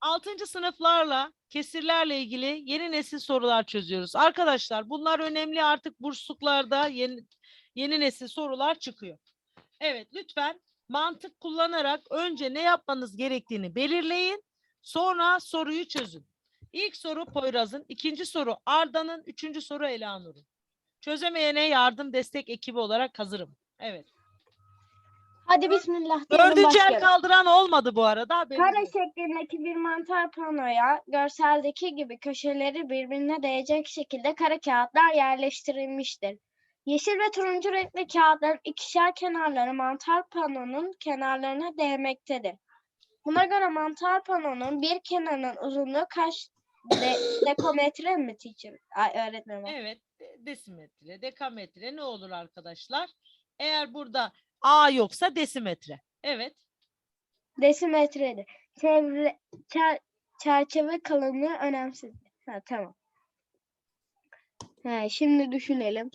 6. sınıflarla kesirlerle ilgili yeni nesil sorular çözüyoruz. Arkadaşlar bunlar önemli artık bursluklarda yeni, yeni nesil sorular çıkıyor. Evet lütfen mantık kullanarak önce ne yapmanız gerektiğini belirleyin. Sonra soruyu çözün. İlk soru Poyraz'ın, ikinci soru Arda'nın, üçüncü soru Elanur'un. Çözemeyene yardım destek ekibi olarak hazırım. Evet. Hadi bismillah Dördüncü el kaldıran olmadı bu arada. haberiniz Kare olsun. şeklindeki bir mantar panoya görseldeki gibi köşeleri birbirine değecek şekilde kare kağıtlar yerleştirilmiştir. Yeşil ve turuncu renkli kağıtların ikişer kenarları mantar panonun kenarlarına değmektedir. Buna göre mantar panonun bir kenarının uzunluğu kaç de, dekometre mi teacher? Ay, öğretmenim. Evet, de- desimetre, dekametre ne olur arkadaşlar? Eğer burada A yoksa desimetre. Evet. Desimetredir. Çevre, çer- çerçeve kalınlığı önemsiz. Ha, tamam. He, şimdi düşünelim.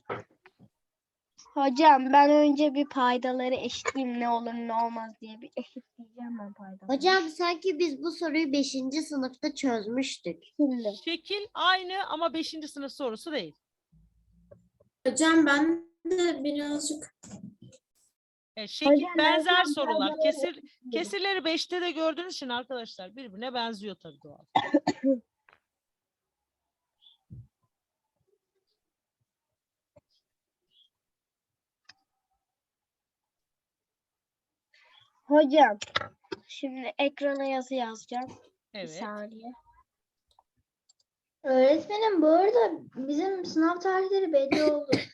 Hocam ben önce bir paydaları eşitleyeyim ne olur ne olmaz diye bir eşitleyeceğim ben paydaları. Hocam sanki biz bu soruyu 5. sınıfta çözmüştük. Şimdi. Şekil aynı ama 5. sınıf sorusu değil. Hocam ben de birazcık E, şekil Hocam, ben benzer sorular. Kesir, kesirleri 5'te de gördüğünüz için arkadaşlar birbirine benziyor tabii doğal. Hocam şimdi ekrana yazı yazacağım. Bir Evet. saniye. Öğretmenim bu arada bizim sınav tarihleri belli oldu.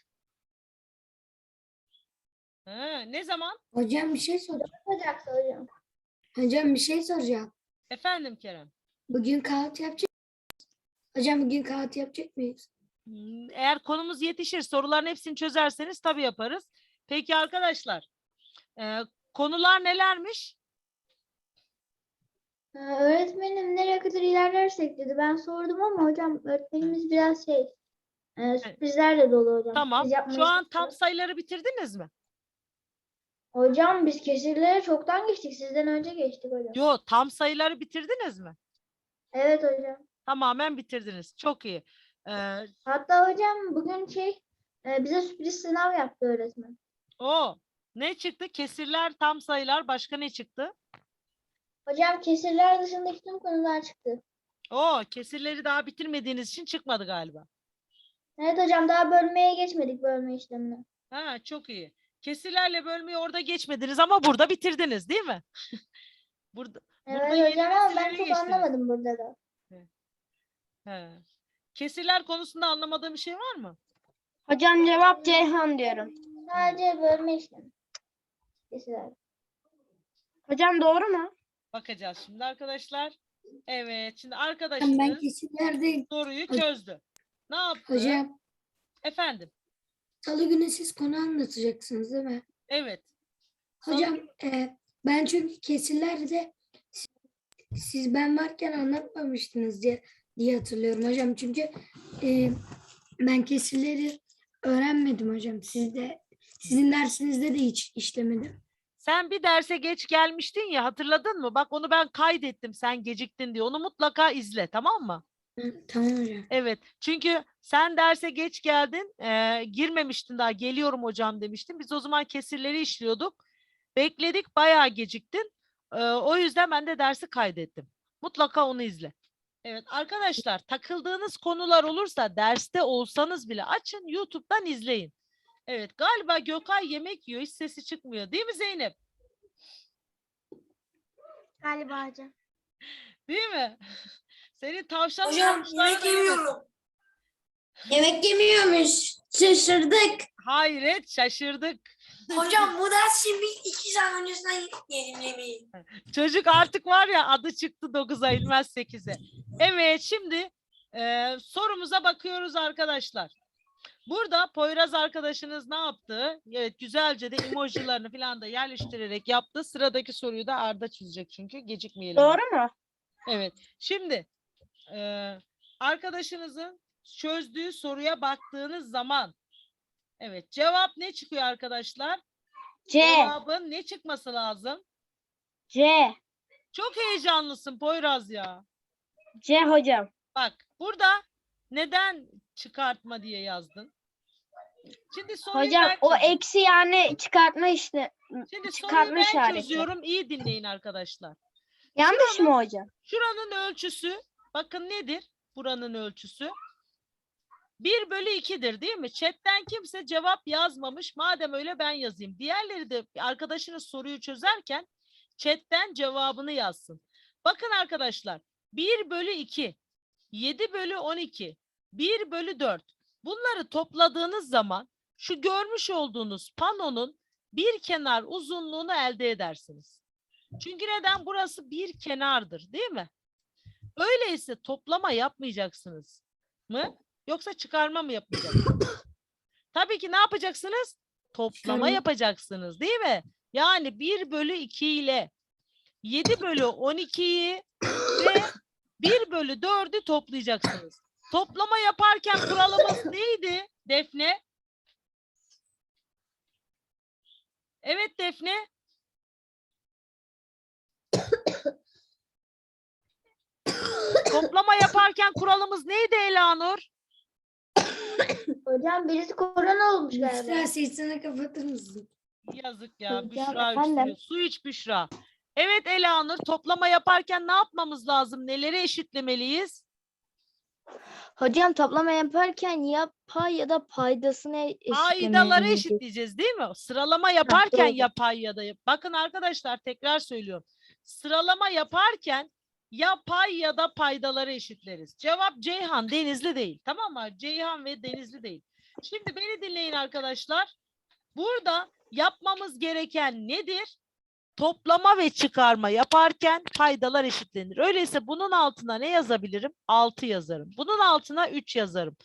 Ha, ne zaman? Hocam bir şey soracağım. Hocam. Hocam bir şey soracağım. Efendim Kerem. Bugün kahvaltı yapacak mıyız? Hocam bugün kahvaltı yapacak mıyız? Hmm, Eğer konumuz yetişir, soruların hepsini çözerseniz tabii yaparız. Peki arkadaşlar, e, konular nelermiş? Ee, öğretmenim nereye kadar ilerlersek dedi. Ben sordum ama hocam öğretmenimiz biraz şey e, sürprizlerle dolu hocam. Tamam. Şu an tam sayıları bitirdiniz mi? Hocam biz kesirlere çoktan geçtik. Sizden önce geçtik hocam. Yo, tam sayıları bitirdiniz mi? Evet hocam. Tamamen bitirdiniz. Çok iyi. Ee, Hatta hocam bugün şey e, bize sürpriz sınav yaptı öğretmen. o ne çıktı? Kesirler, tam sayılar, başka ne çıktı? Hocam kesirler dışındaki tüm konular çıktı. O kesirleri daha bitirmediğiniz için çıkmadı galiba. Evet hocam daha bölmeye geçmedik bölme işlemine. Ha, çok iyi. Kesirlerle bölmeyi orada geçmediniz ama burada bitirdiniz, değil mi? burada. Evet Burada hocam ama ben çok geçtiniz. anlamadım burada da. He. Kesirler konusunda anlamadığım bir şey var mı? Hocam cevap Ceyhan diyorum. Sadece bölme işlemi. Kesirler. Hocam doğru mu? Bakacağız şimdi arkadaşlar. Evet, şimdi Hocam ben kesinlerde soruyu çözdü. Ne yaptı? hocam Efendim. Salı günü siz konu anlatacaksınız değil mi? Evet. Hocam e, ben çünkü kesirlerde siz, siz ben varken anlatmamıştınız diye, diye hatırlıyorum hocam. Çünkü e, ben kesirleri öğrenmedim hocam. Siz de, sizin dersinizde de hiç işlemedim. Sen bir derse geç gelmiştin ya hatırladın mı? Bak onu ben kaydettim sen geciktin diye. Onu mutlaka izle tamam mı? Tamam hocam. Evet. Çünkü sen derse geç geldin. eee, girmemiştin daha geliyorum hocam demiştin. Biz o zaman kesirleri işliyorduk. Bekledik bayağı geciktin. Eee, o yüzden ben de dersi kaydettim. Mutlaka onu izle. Evet arkadaşlar takıldığınız konular olursa derste olsanız bile açın YouTube'dan izleyin. Evet galiba Gökay yemek yiyor hiç sesi çıkmıyor değil mi Zeynep? Galiba hocam. Değil mi? Senin tavşan Hocam yemek da yemiyorum. Yemek yemiyormuş. Şaşırdık. Hayret şaşırdık. Hocam bu ders şimdi iki saat öncesinden yedim yemeği. Çocuk artık var ya adı çıktı 9'a inmez 8'e. Evet şimdi e, sorumuza bakıyoruz arkadaşlar. Burada Poyraz arkadaşınız ne yaptı? Evet güzelce de emojilerini falan da yerleştirerek yaptı. Sıradaki soruyu da Arda çözecek çünkü gecikmeyelim. Doğru mu? Evet. Şimdi e, arkadaşınızın çözdüğü soruya baktığınız zaman evet cevap ne çıkıyor arkadaşlar? C. Cevabın ne çıkması lazım? C. Çok heyecanlısın Poyraz ya. C hocam. Bak burada neden çıkartma diye yazdın? Şimdi soruyu Hocam ben o çözüyorum. eksi yani çıkartma işte. Şimdi soruyu çıkartma ben işareti. çözüyorum. İyi dinleyin arkadaşlar. Yanlış mı hocam? Şuranın ölçüsü bakın nedir? Buranın ölçüsü. 1 bölü 2'dir değil mi? Chat'ten kimse cevap yazmamış. Madem öyle ben yazayım. Diğerleri de arkadaşınız soruyu çözerken chat'ten cevabını yazsın. Bakın arkadaşlar 1 bölü 2, 7 bölü 12, 1 bölü 4. Bunları topladığınız zaman şu görmüş olduğunuz panonun bir kenar uzunluğunu elde edersiniz. Çünkü neden? Burası bir kenardır değil mi? Öyleyse toplama yapmayacaksınız mı? Yoksa çıkarma mı yapacaksınız? Tabii ki ne yapacaksınız? Toplama yapacaksınız değil mi? Yani 1 bölü 2 ile 7 bölü 12'yi ve 1 bölü 4'ü toplayacaksınız. Toplama yaparken kuralımız neydi Defne? Evet Defne. Toplama yaparken kuralımız neydi Elanur? Hocam birisi korona olmuş galiba. Büşra sesini kapatır mısın? Yazık ya Hocam, Büşra efendim? Su iç Büşra. Evet Elanur toplama yaparken ne yapmamız lazım? Neleri eşitlemeliyiz? Hocam toplama yaparken ya pay ya da paydasını Paydaları eşitlemeliyiz. eşitleyeceğiz değil mi? Sıralama yaparken ya pay ya da Bakın arkadaşlar tekrar söylüyorum. Sıralama yaparken ya pay ya da paydaları eşitleriz. Cevap Ceyhan, Denizli değil. Tamam mı? Ceyhan ve Denizli değil. Şimdi beni dinleyin arkadaşlar. Burada yapmamız gereken nedir? Toplama ve çıkarma yaparken paydalar eşitlenir. Öyleyse bunun altına ne yazabilirim? 6 yazarım. Bunun altına 3 yazarım.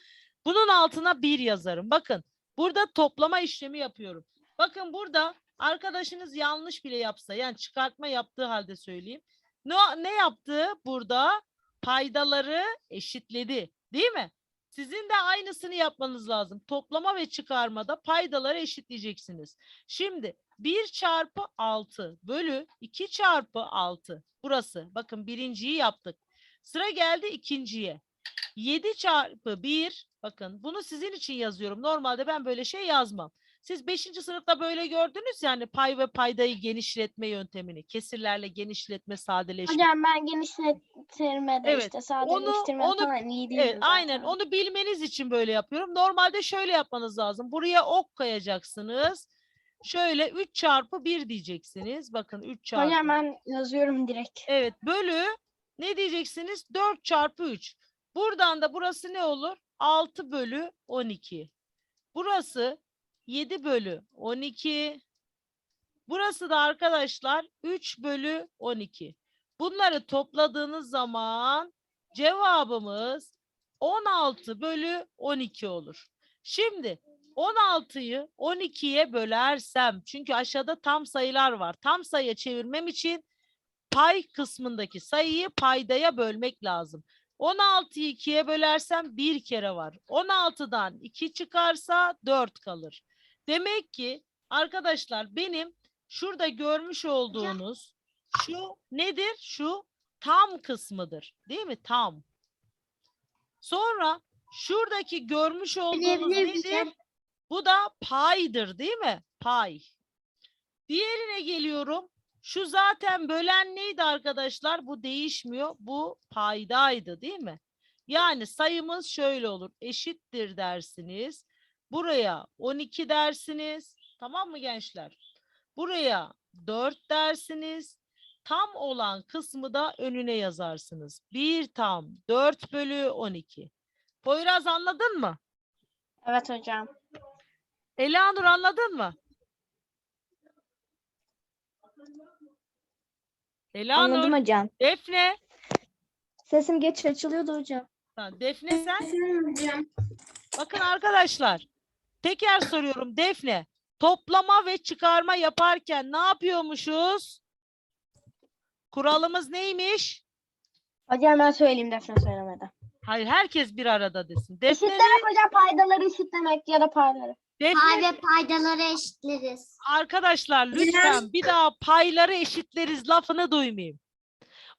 Bunun altına 1 yazarım. Bakın burada toplama işlemi yapıyorum. Bakın burada arkadaşınız yanlış bile yapsa yani çıkartma yaptığı halde söyleyeyim. Ne, ne yaptı burada? Paydaları eşitledi. Değil mi? Sizin de aynısını yapmanız lazım. Toplama ve çıkarmada paydaları eşitleyeceksiniz. Şimdi 1 çarpı 6 bölü 2 çarpı 6. Burası. Bakın birinciyi yaptık. Sıra geldi ikinciye. 7 çarpı 1. Bakın bunu sizin için yazıyorum. Normalde ben böyle şey yazmam. Siz 5. sınıfta böyle gördünüz yani pay ve paydayı genişletme yöntemini. Kesirlerle genişletme, sadeleşme. Hocam ben genişletirme de Evet, işte sadeleştirme onu- falan iyi değilim Evet, aynen. Onu bilmeniz için böyle yapıyorum. Normalde şöyle yapmanız lazım. Buraya ok koyacaksınız. Şöyle 3 çarpı 1 diyeceksiniz. Bakın 3 çarpı. Hocam ben yazıyorum direkt. Evet bölü ne diyeceksiniz? 4 çarpı 3. Buradan da burası ne olur? 6 bölü 12. Burası 7 bölü 12. Burası da arkadaşlar 3 bölü 12. Bunları topladığınız zaman cevabımız 16 bölü 12 olur. Şimdi 16'yı 12'ye bölersem çünkü aşağıda tam sayılar var. Tam sayıya çevirmem için pay kısmındaki sayıyı paydaya bölmek lazım. 16'yı 2'ye bölersem bir kere var. 16'dan 2 çıkarsa 4 kalır. Demek ki arkadaşlar benim şurada görmüş olduğunuz şu nedir? Şu tam kısmıdır. Değil mi? Tam. Sonra şuradaki görmüş olduğunuz nedir? Bu da paydır değil mi? Pay. Diğerine geliyorum. Şu zaten bölen neydi arkadaşlar? Bu değişmiyor. Bu paydaydı değil mi? Yani sayımız şöyle olur. Eşittir dersiniz. Buraya 12 dersiniz. Tamam mı gençler? Buraya 4 dersiniz. Tam olan kısmı da önüne yazarsınız. 1 tam 4 bölü 12. Poyraz anladın mı? Evet hocam. Elanur anladın mı? Elanur, Anladım hocam. Defne. Sesim geç açılıyordu hocam. Ha, Defne sen. hocam. Bakın arkadaşlar. Tekrar soruyorum Defne. Toplama ve çıkarma yaparken ne yapıyormuşuz? Kuralımız neymiş? Hocam ben söyleyeyim Defne söylemeden. Hayır herkes bir arada desin. Defne, Eşitlemek hocam paydaları eşitlemek ya da payları. Defne Pay ve paydaları eşitleriz. arkadaşlar lütfen bir daha payları eşitleriz lafını duymayayım.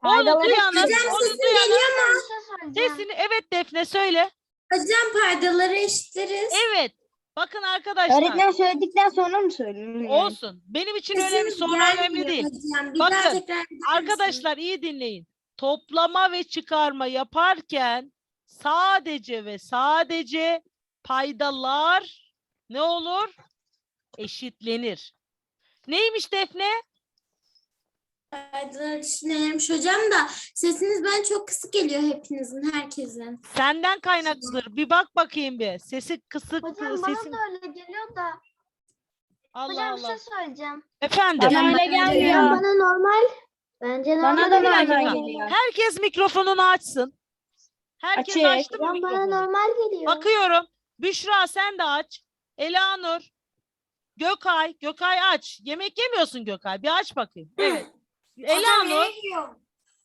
Onu Faydaları duyanın, Hocam onu duyanın şey sesini evet Defne söyle. Hocam paydaları eşitleriz. Evet. Bakın arkadaşlar. Öğretmen söyledikten sonra mı söylüyorsun? Olsun. Benim için önemli Sesim soru gelmiyor önemli değil. Hocam. Bir Bakın, tekrar eder? Arkadaşlar iyi dinleyin. Toplama ve çıkarma yaparken sadece ve sadece paydalar ne olur? Eşitlenir. Neymiş Defne? Paydalar eşitlenirmiş hocam da sesiniz ben çok kısık geliyor hepinizin, herkesin. Senden kaynaklıdır. Bir bak bakayım bir. Sesi kısık. Hocam sesin... bana da öyle geliyor da. Allah Hocam bir Allah. şey söyleyeceğim. Efendim. Bana öyle gelmiyor. bana normal. Bence normal. Bana da Bir normal geliyor. Herkes mikrofonunu açsın. Herkes Açık. açtı mı Hocam bana mikrofonu? normal geliyor. Bakıyorum. Büşra sen de aç. Elanur. Gökay. Gökay aç. Yemek yemiyorsun Gökay. Bir aç bakayım. Evet. Elanur.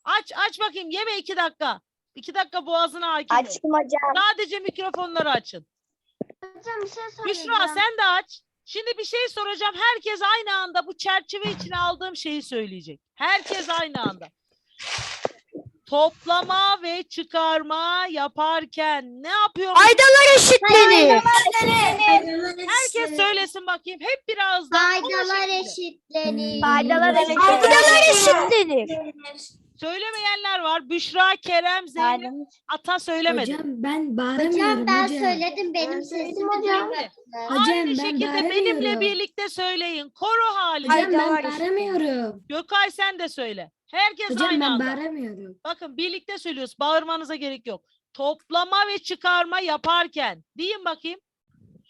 Aç aç bakayım. Yeme iki dakika. İki dakika boğazına hakim ol. Açtım hocam. Sadece mikrofonları açın. Hocam bir şey. Büşra sen de aç. Şimdi bir şey soracağım. Herkes aynı anda bu çerçeve içine aldığım şeyi söyleyecek. Herkes aynı anda. Toplama ve çıkarma yaparken ne yapıyor? Faydalar eşitlenir. Herkes söylesin bakayım. Hep birazdan. Faydalar eşitlenir. Faydalar Faydalar eşitlenir. Söylemeyenler var. Büşra, Kerem, Zeynep, Ata söylemedi. Hocam ben bağıramıyorum Hocam ben hocam. söyledim benim Ben sesim hocam. Hocam Aynı ben şekilde benimle birlikte söyleyin. Koro halinde. Hocam ben bağıramıyorum. Gökay sen de söyle. Herkes Hocam aynı ben anda. bağıramıyorum. Bakın birlikte söylüyoruz. Bağırmanıza gerek yok. Toplama ve çıkarma yaparken. Deyin bakayım.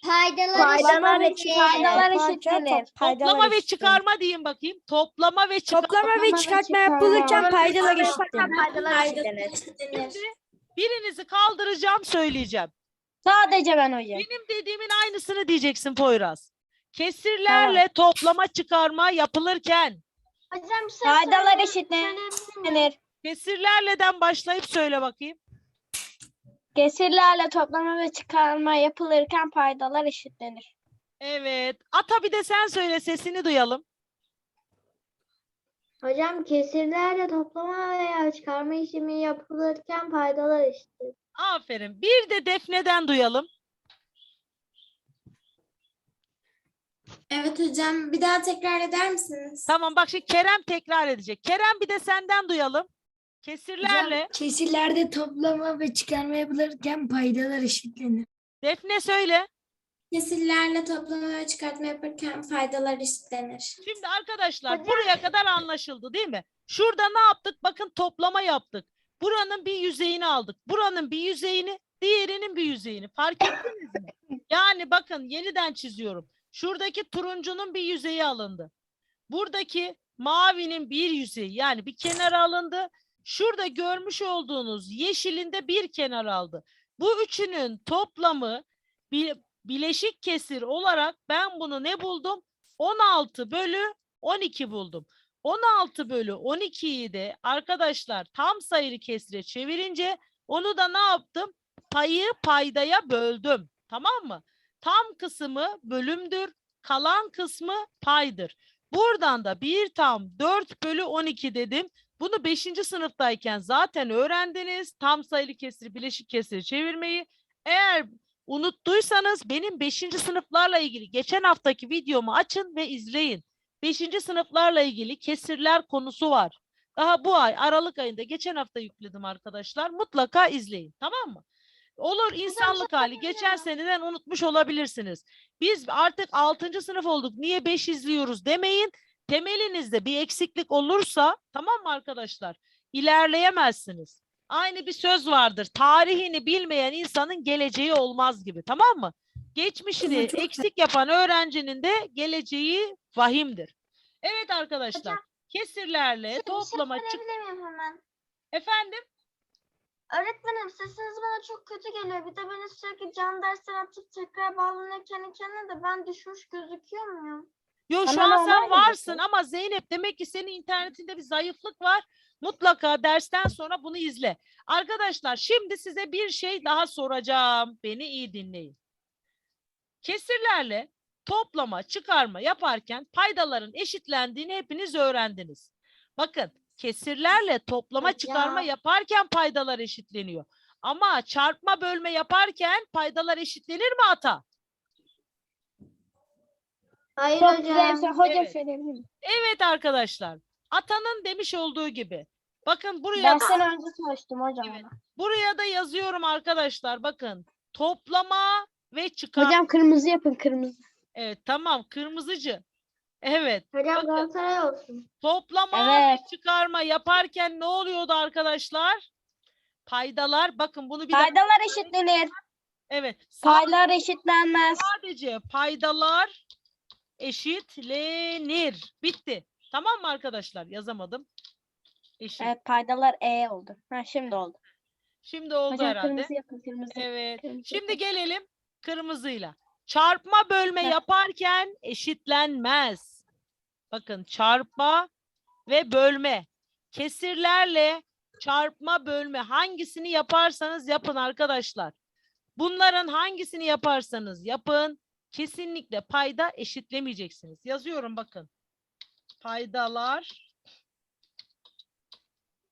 Faydalar eşitlenir. Faydalar eşitlenir. Toplama ve çıkarma deyin bakayım. Toplama ve çıkarma. Toplama ve çıkartma yapılırken paydalar eşitlenir. Birinizi kaldıracağım söyleyeceğim. Sadece ben hocam. Benim dediğimin aynısını diyeceksin Poyraz. Kesirlerle toplama çıkarma yapılırken Hocam bir şey Faydalar eşitlenir. kesirlerleden başlayıp söyle bakayım. Kesirlerle toplama ve çıkarma yapılırken paydalar eşitlenir. Evet. Ata bir de sen söyle sesini duyalım. Hocam kesirlerle toplama veya çıkarma işlemi yapılırken paydalar eşittir. Aferin. Bir de Defne'den duyalım. Evet hocam bir daha tekrar eder misiniz? Tamam bak şimdi Kerem tekrar edecek. Kerem bir de senden duyalım. Kesirlerle. Hocam kesirlerde toplama ve çıkarma yapılırken paydalar eşitlenir. Defne söyle. Kesirlerle toplama ve çıkartma yaparken faydalar eşitlenir. Şimdi arkadaşlar buraya kadar anlaşıldı değil mi? Şurada ne yaptık? Bakın toplama yaptık. Buranın bir yüzeyini aldık. Buranın bir yüzeyini, diğerinin bir yüzeyini. Fark ettiniz mi? Yani bakın yeniden çiziyorum. Şuradaki turuncunun bir yüzeyi alındı. Buradaki mavinin bir yüzeyi yani bir kenara alındı. Şurada görmüş olduğunuz yeşilin de bir kenar aldı. Bu üçünün toplamı bileşik kesir olarak ben bunu ne buldum? 16 bölü 12 buldum. 16 bölü 12'yi de arkadaşlar tam sayılı kesire çevirince onu da ne yaptım? Payı paydaya böldüm. Tamam mı? Tam kısmı bölümdür. Kalan kısmı paydır. Buradan da bir tam 4 bölü 12 dedim. Bunu 5. sınıftayken zaten öğrendiniz. Tam sayılı kesiri bileşik kesiri çevirmeyi. Eğer unuttuysanız benim 5. sınıflarla ilgili geçen haftaki videomu açın ve izleyin. 5. sınıflarla ilgili kesirler konusu var. Daha bu ay Aralık ayında geçen hafta yükledim arkadaşlar. Mutlaka izleyin. Tamam mı? Olur insanlık hali. Geçen seneden unutmuş olabilirsiniz. Biz artık 6. sınıf olduk. Niye 5 izliyoruz demeyin. Temelinizde bir eksiklik olursa tamam mı arkadaşlar? İlerleyemezsiniz. Aynı bir söz vardır. Tarihini bilmeyen insanın geleceği olmaz gibi. Tamam mı? Geçmişini çok eksik yapan öğrencinin de geleceği vahimdir. Evet arkadaşlar. Kesirlerle Bir şey toplama çık. miyim hemen? Efendim? Öğretmenim sesiniz bana çok kötü geliyor. Bir de beni sürekli can dersler atıp tekrar bağlanırken kendine de ben düşmüş gözüküyor muyum? Yo şu an sen normal varsın ama Zeynep demek ki senin internetinde bir zayıflık var. Mutlaka dersten sonra bunu izle. Arkadaşlar şimdi size bir şey daha soracağım. Beni iyi dinleyin. Kesirlerle toplama, çıkarma yaparken paydaların eşitlendiğini hepiniz öğrendiniz. Bakın kesirlerle toplama çıkarma yaparken paydalar eşitleniyor. Ama çarpma bölme yaparken paydalar eşitlenir mi ata? Hayır Çok hocam. güzel. Hocam Evet. Evet arkadaşlar. Atanın demiş olduğu gibi. Bakın buraya Ben da, önce çalıştım hocam. Evet. buraya da yazıyorum arkadaşlar. Bakın. Toplama ve çıkar. Hocam kırmızı yapın kırmızı. Evet tamam kırmızıcı. Evet. Hocam Bakın. Galatasaray olsun. Toplama ve Evet. çıkarma yaparken ne oluyordu arkadaşlar? Paydalar bakın bunu bir daha Paydalar eşitlenir. evet Paylar eşitlenmez. sadece paydalar eşitlenir. Bitti. Tamam mı arkadaşlar? Yazamadım. Eşit. Evet paydalar E oldu. Ha şimdi oldu. Şimdi oldu Hocam herhalde. kırmızı yapın kırmızı. Evet. kırmızı Şimdi gelelim kırmızıyla. Çarpma bölme Heh. yaparken eşitlenmez. Bakın çarpma ve bölme. Kesirlerle çarpma bölme hangisini yaparsanız yapın arkadaşlar. Bunların hangisini yaparsanız yapın kesinlikle payda eşitlemeyeceksiniz. Yazıyorum bakın. Paydalar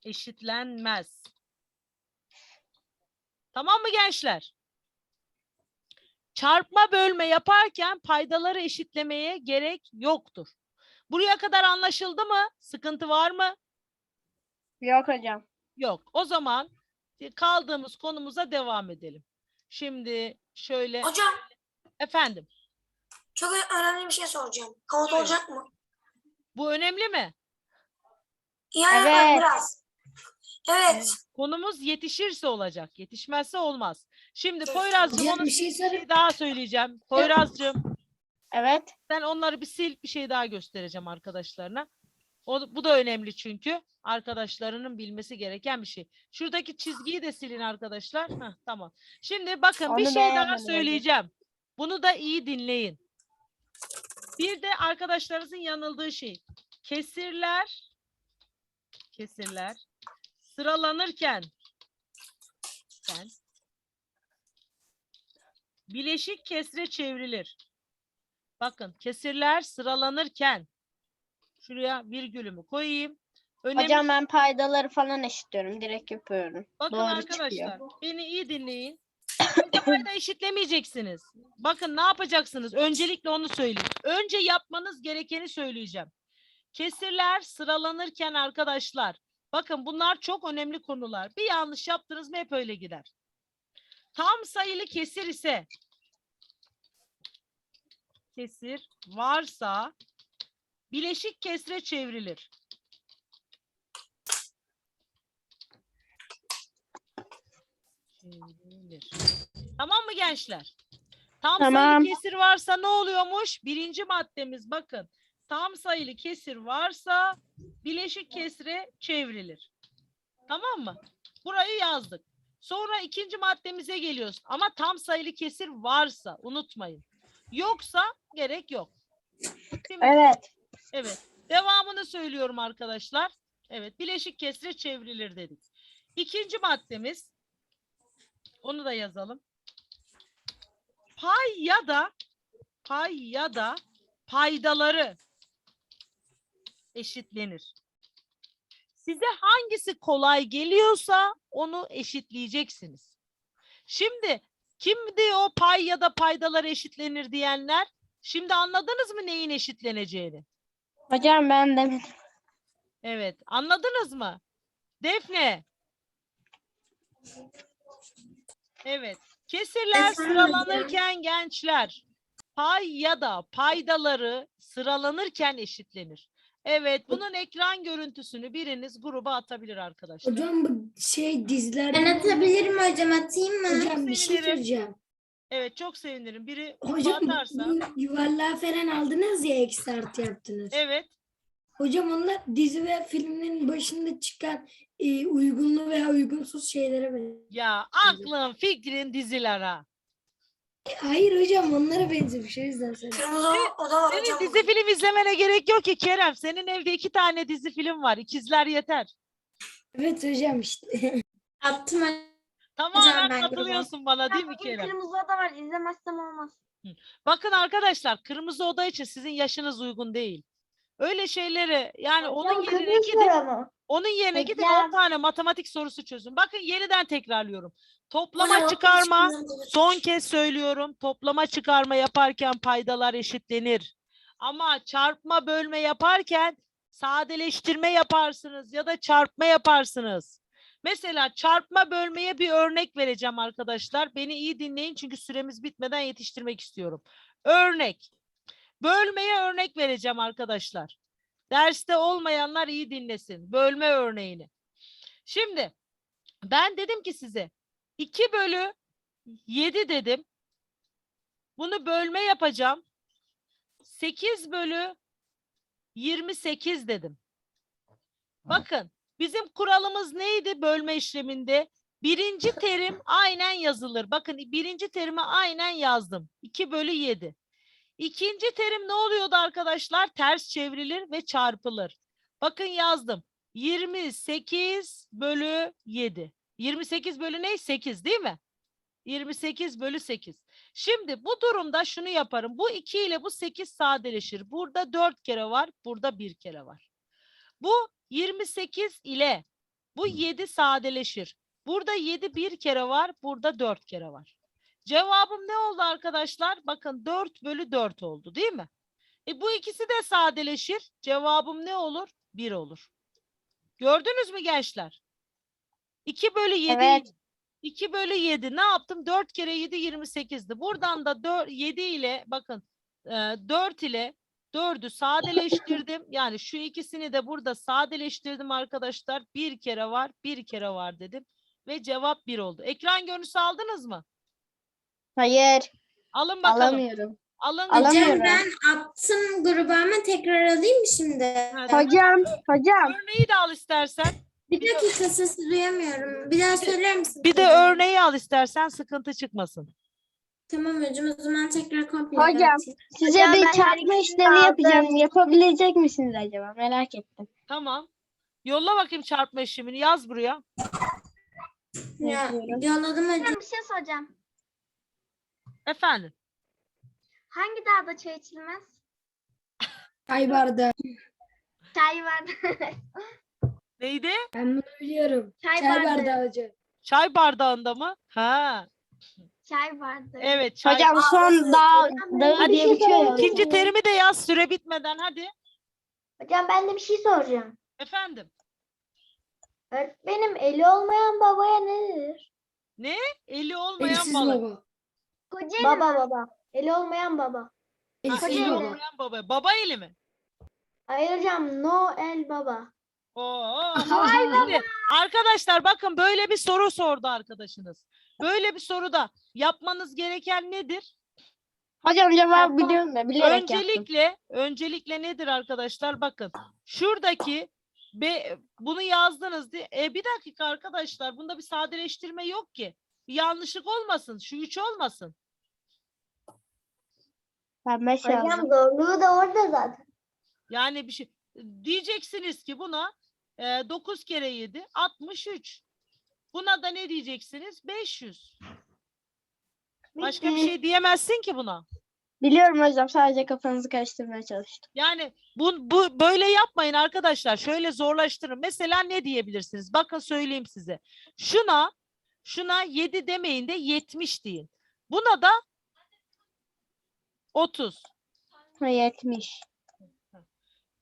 eşitlenmez. Tamam mı gençler? Çarpma bölme yaparken paydaları eşitlemeye gerek yoktur. Buraya kadar anlaşıldı mı? Sıkıntı var mı? Yok hocam. Yok. O zaman e, kaldığımız konumuza devam edelim. Şimdi şöyle Hocam efendim çok önemli bir şey soracağım. Kağıt Buyurun. olacak mı? bu önemli mi? Yani Evet. biraz. Evet. Konumuz yetişirse olacak. Yetişmezse olmaz. Şimdi. Poyraz'cığım onu bir şey bir şey daha söyleyeceğim. Poyraz'cığım Evet. sen onları bir sil bir şey daha göstereceğim arkadaşlarına. O, bu da önemli çünkü arkadaşlarının bilmesi gereken bir şey. Şuradaki çizgiyi de silin arkadaşlar. Heh, tamam. Şimdi bakın bir Onu şey daha söyleyeceğim. Bunu da iyi dinleyin. Bir de arkadaşlarınızın yanıldığı şey. Kesirler kesirler sıralanırken bileşik kesre çevrilir. Bakın kesirler sıralanırken şuraya virgülümü koyayım. Önemli Hocam ben paydaları falan eşitliyorum. Direkt yapıyorum. Bakın Doğru arkadaşlar çıkıyor. beni iyi dinleyin. Payda payda eşitlemeyeceksiniz. Bakın ne yapacaksınız? Öncelikle onu söyleyeyim. Önce yapmanız gerekeni söyleyeceğim. Kesirler sıralanırken arkadaşlar. Bakın bunlar çok önemli konular. Bir yanlış yaptınız mı hep öyle gider. Tam sayılı kesir ise kesir varsa bileşik kesre çevrilir. Çevrilir. Tamam mı gençler? Tam Tamam. sayılı kesir varsa ne oluyormuş? Birinci maddemiz bakın. Tam sayılı kesir varsa bileşik kesre çevrilir. Tamam mı? Burayı yazdık. Sonra ikinci maddemize geliyoruz. Ama tam sayılı kesir varsa unutmayın. Yoksa gerek yok. Şimdi- Evet. Evet. Devamını söylüyorum arkadaşlar. Evet. Bileşik kesre çevrilir dedik. İkinci maddemiz onu da yazalım. Pay ya da pay ya da paydaları eşitlenir. Size hangisi kolay geliyorsa onu eşitleyeceksiniz. Şimdi kimdi o pay ya da paydalar eşitlenir diyenler? Şimdi anladınız mı neyin eşitleneceğini? Hocam ben demedim. Evet, anladınız mı? Defne. Evet. Kesirler sıralanırken gençler pay ya da paydaları sıralanırken eşitlenir. Evet, bunun ekran görüntüsünü biriniz gruba atabilir arkadaşlar. Hocam bu şey dizilerde Ben atabilir mi hocam atayım mı? hocam bir şey Sevinirim. söyleyeceğim. Evet, çok sevinirim. Biri gruba Hocam atarsa. bu yuvarlağı falan aldınız ya eksi artı yaptınız. Evet. Hocam onlar dizi ve filmlerin başında çıkan e, uygunlu veya uygunsuz şeylere benziyor. Ya aklın, fikrin dizilere. Hayır hocam onlara benziyor. O yüzden söylüyorum. Kırmızı oda var Senin hocam. dizi film izlemene gerek yok ki Kerem. Senin evde iki tane dizi film var. İkizler yeter. Evet hocam işte. Attım. Tamamen ben gruba. katılıyorsun bana değil mi Kerem? kırmızı oda var. İzlemezsem olmaz. Bakın arkadaşlar kırmızı oda için sizin yaşınız uygun değil. Öyle şeyleri yani onun Hocam yerine gidin onun yerine gidin 10 Hocam. tane matematik sorusu çözün. Bakın yeniden tekrarlıyorum. Toplama o çıkarma son kez söylüyorum. Toplama çıkarma yaparken paydalar eşitlenir. Ama çarpma bölme yaparken sadeleştirme yaparsınız ya da çarpma yaparsınız. Mesela çarpma bölmeye bir örnek vereceğim arkadaşlar. Beni iyi dinleyin çünkü süremiz bitmeden yetiştirmek istiyorum. Örnek. Bölmeye örnek vereceğim arkadaşlar. Derste olmayanlar iyi dinlesin. Bölme örneğini. Şimdi ben dedim ki size 2 bölü 7 dedim. Bunu bölme yapacağım. 8 bölü 28 dedim. Bakın bizim kuralımız neydi bölme işleminde? Birinci terim aynen yazılır. Bakın birinci terimi aynen yazdım. 2 bölü 7. İkinci terim ne oluyordu arkadaşlar? Ters çevrilir ve çarpılır. Bakın yazdım. 28 bölü 7. 28 bölü ne? 8 değil mi? 28 bölü 8. Şimdi bu durumda şunu yaparım. Bu 2 ile bu 8 sadeleşir. Burada 4 kere var, burada 1 kere var. Bu 28 ile bu 7 sadeleşir. Burada 7 bir kere var, burada 4 kere var. Cevabım ne oldu arkadaşlar? Bakın 4 bölü 4 oldu değil mi? E bu ikisi de sadeleşir. Cevabım ne olur? 1 olur. Gördünüz mü gençler? 2 bölü 7 Evet. 2 bölü 7 ne yaptım? 4 kere 7 28'di. Buradan da 4, 7 ile bakın e, 4 ile 4'ü sadeleştirdim. Yani şu ikisini de burada sadeleştirdim arkadaşlar. Bir kere var, bir kere var dedim. Ve cevap 1 oldu. Ekran görüntüsü aldınız mı? Hayır. Alın bakalım. Alamıyorum. Alın. Alamıyorum. Hocam ben attım gruba ama tekrar alayım mı şimdi? Hocam, hocam. Örneği de al istersen. Bir dakika sesi duyamıyorum. Bir daha söyler misin? Bir de örneği al istersen sıkıntı çıkmasın. Tamam hocam o zaman tekrar komple Hocam. Size Hocam, bir çarpma yarısını işlemi aldım. yapacağım. Yapabilecek misiniz acaba? Merak ettim. Tamam. Yolla bakayım çarpma işlemini. Yaz buraya. Ya, yolladım hocam. Hocam bir şey soracağım. Efendim. Hangi dağda çay içilmez? Çay bardağı. Çay vardı. Neydi? Ben bunu biliyorum. Çay, Çay bardağı. bardağı hocam. Çay bardağında mı? Ha. Çay vardı. Evet. Çay. Hocam son dağ, dağı Hadi diye bitiyor ya. İkinci terimi de yaz süre bitmeden hadi. Hocam ben de bir şey soracağım. Efendim. Öğretmenim eli olmayan babaya ne denir? Eli olmayan Elsiz balık. baba. Baba baba. Eli olmayan baba. Ha, Elsiz eli baba. olmayan baba. Baba eli mi? Hayır hocam no el baba. Oo. Şimdi arkadaşlar bakın böyle bir soru sordu arkadaşınız. Böyle bir soruda yapmanız gereken nedir? Hocam cevabı biliyorum da bilerek yaptım. Öncelikle öncelikle nedir arkadaşlar? Bakın şuradaki be, bunu yazdınız diye. E, bir dakika arkadaşlar bunda bir sadeleştirme yok ki. Bir yanlışlık olmasın. Şu üç olmasın. Ben beş yazdım. zorluğu da orada zaten. Yani bir şey diyeceksiniz ki buna e, 9 kere 7 63. Buna da ne diyeceksiniz? 500. Başka bir şey diyemezsin ki buna. Biliyorum hocam sadece kafanızı karıştırmaya çalıştım. Yani bu, bu böyle yapmayın arkadaşlar. Şöyle zorlaştırın. Mesela ne diyebilirsiniz? Bakın söyleyeyim size. Şuna şuna 7 demeyin de 70 deyin. Buna da 30. Ha, 70.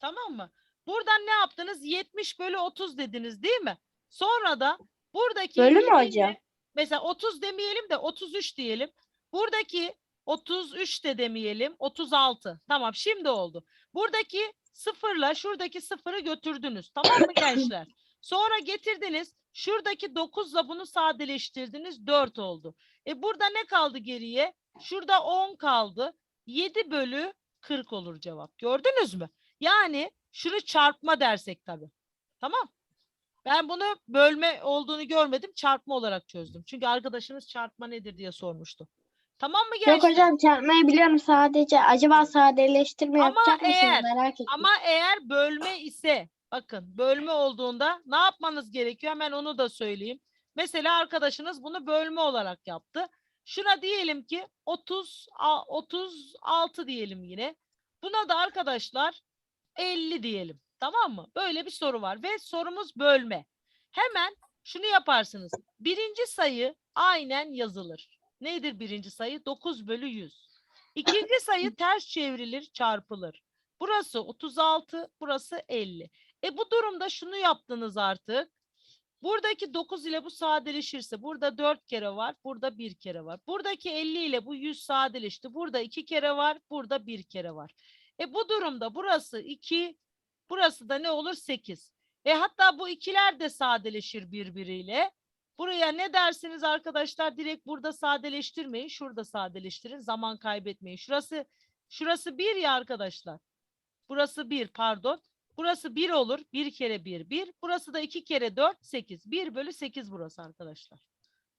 Tamam mı? Buradan ne yaptınız? 70 bölü 30 dediniz değil mi? Sonra da buradaki Bölü mü hocam? Mesela 30 demeyelim de 33 diyelim. Buradaki 33 de demeyelim 36. Tamam şimdi oldu. Buradaki sıfırla şuradaki sıfırı götürdünüz. Tamam mı gençler? Sonra getirdiniz. Şuradaki 9'la bunu sadeleştirdiniz. 4 oldu. E burada ne kaldı geriye? Şurada 10 kaldı. 7 bölü 40 olur cevap. Gördünüz mü? Yani şunu çarpma dersek tabii. Tamam. Ben bunu bölme olduğunu görmedim. Çarpma olarak çözdüm. Çünkü arkadaşınız çarpma nedir diye sormuştu. Tamam mı gençler? Yok hocam çarpmayı biliyorum sadece. Acaba sadeleştirme Ama yapacak mısınız? eğer- Merak ettim. Ama eğer bölme ise bakın bölme olduğunda ne yapmanız gerekiyor? Hemen onu da söyleyeyim. Mesela arkadaşınız bunu bölme olarak yaptı. Şuna diyelim ki 30 a- 36 diyelim yine. Buna da arkadaşlar 50 diyelim. Tamam mı? Böyle bir soru var ve sorumuz bölme. Hemen şunu yaparsınız. Birinci sayı aynen yazılır. Nedir birinci sayı? 9 bölü 100. İkinci sayı ters çevrilir, çarpılır. Burası 36, burası 50. E bu durumda şunu yaptınız artık. Buradaki 9 ile bu sadeleşirse burada 4 kere var, burada 1 kere var. Buradaki 50 ile bu 100 sadeleşti. Burada 2 kere var, burada 1 kere var. E bu durumda burası 2, burası da ne olur? 8. E hatta bu ikiler de sadeleşir birbiriyle. Buraya ne dersiniz arkadaşlar? Direkt burada sadeleştirmeyin. Şurada sadeleştirin. Zaman kaybetmeyin. Şurası şurası 1 ya arkadaşlar. Burası 1 pardon. Burası 1 olur. 1 kere 1 1. Burası da 2 kere 4 8. 1 bölü 8 burası arkadaşlar.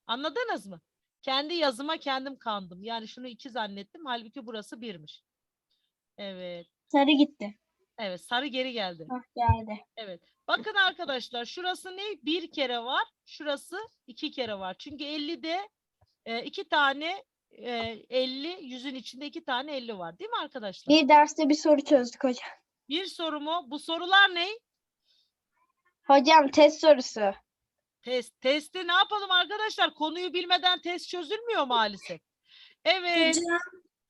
Anladınız mı? Kendi yazıma kendim kandım. Yani şunu 2 zannettim. Halbuki burası 1'miş. Evet. Sarı gitti. Evet sarı geri geldi. Hah geldi. Evet. Bakın arkadaşlar şurası ne? Bir kere var. Şurası iki kere var. Çünkü 50'de e, iki tane e, 50, yüzün içinde iki tane 50 var. Değil mi arkadaşlar? Bir derste bir soru çözdük hocam. Bir soru mu? Bu sorular ne? Hocam test sorusu. Test. Testi ne yapalım arkadaşlar? Konuyu bilmeden test çözülmüyor maalesef. Evet. Hocam,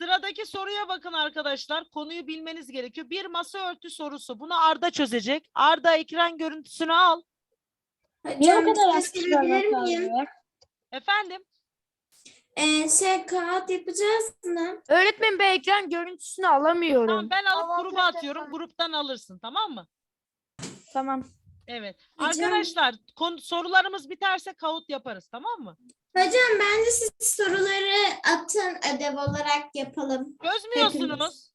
Sıradaki soruya bakın arkadaşlar. Konuyu bilmeniz gerekiyor. Bir masa örtü sorusu. Bunu Arda çözecek. Arda ekran görüntüsünü al. Niye hocam kadar az miyim? Efendim? Ee, şey kağıt yapacağız mı? Öğretmenim ben ekran görüntüsünü alamıyorum. Tamam ben alıp Avantaj gruba atıyorum. yapar. Gruptan alırsın. Tamam mı? Tamam. Evet. Hocam- Arkadaşlar konu, sorularımız biterse kağıt yaparız. Tamam mı? Hocam bence siz soruları atın ödev olarak yapalım. Çözmüyorsunuz.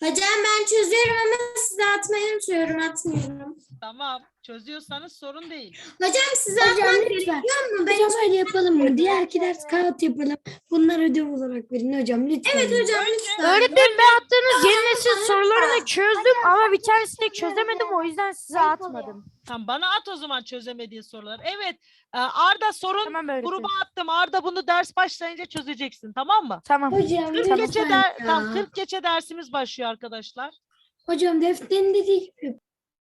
Hocam ben çözüyorum ama size atmayı unutuyorum, atmıyorum. Tamam. Çözüyorsanız sorun değil. Hocam size Hocam atmak lütfen. gerekiyor mu? Ben Hocam öyle yapalım mı? Diğerki ders kağıt yapalım. Bunlar ödev olarak verin hocam lütfen. Evet hocam lütfen. Öğretmenim ben attığınız yeni nesil sorularını çözdüm ama bir tanesini çözemedim o yüzden size atmadım. Tamam bana at o zaman çözemediğin soruları. Evet. e, Arda sorun Tamam öğretmenim. gruba attım. Arda bunu ders başlayınca çözeceksin. Tamam mı? Tamam. Hocam 40 lütfen geçe der, ya. tam 40 geçe dersimiz başlıyor arkadaşlar. Hocam defterin dediği gibi